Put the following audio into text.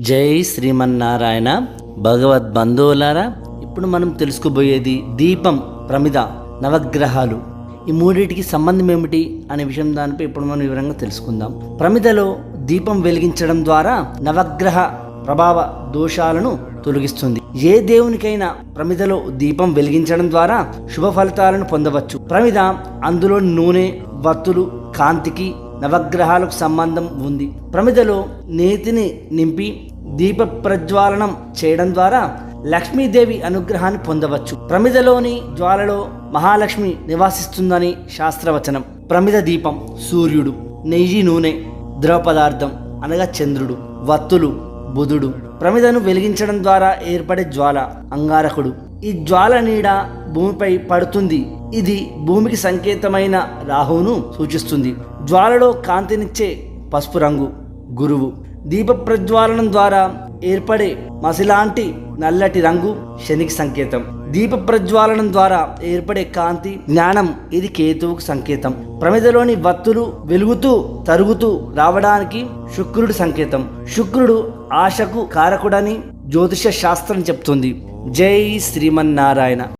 జై శ్రీమన్నారాయణ భగవద్ బంధువులారా ఇప్పుడు మనం తెలుసుకోబోయేది దీపం ప్రమిద నవగ్రహాలు. ఈ మూడింటికి సంబంధం ఏమిటి అనే విషయం దానిపై ఇప్పుడు మనం వివరంగా తెలుసుకుందాం. ప్రమిదలో దీపం వెలిగించడం ద్వారా నవగ్రహ ప్రభావ దోషాలను తొలగిస్తుంది. ఏ దేవునికైనా ప్రమిదలో దీపం వెలిగించడం ద్వారా శుభ ఫలితాలను పొందవచ్చు. ప్రమిద అందులో నూనె వత్తులు కాంతికి నవగ్రహాలకు సంబంధం ఉంది. ప్రమిదలో నేతిని నింపి దీప ప్రజ్వాలనం చేయడం ద్వారా లక్ష్మీదేవి అనుగ్రహాన్ని పొందవచ్చు. ప్రమిదలోని జ్వాలలో మహాలక్ష్మి నివాసిస్తుందని శాస్త్రవచనం. ప్రమిద దీపం సూర్యుడు నెయ్యి నూనె ద్రవ పదార్థం అనగా చంద్రుడు వత్తులు బుధుడు. ప్రమిదను వెలిగించడం ద్వారా ఏర్పడే జ్వాల అంగారకుడు. ఈ జ్వాల నీడ భూమిపై పడుతుంది. ఇది భూమికి సంకేతమైన రాహువును సూచిస్తుంది. జ్వాలలో కాంతినిచ్చే పసుపు రంగు గురువు. దీప ప్రజ్వాలనం ద్వారా ఏర్పడే మసిలాంటి నల్లటి రంగు శనికి సంకేతం. దీప ప్రజ్వాలనం ద్వారా ఏర్పడే కాంతి జ్ఞానం ఇది కేతువుకు సంకేతం. ప్రమిదలోని వత్తులు వెలుగుతూ తరుగుతూ రావడానికి శుక్రుడి సంకేతం. శుక్రుడు ఆశకు కారకుడని జ్యోతిష శాస్త్రం చెప్తుంది. జై శ్రీమన్నారాయణ.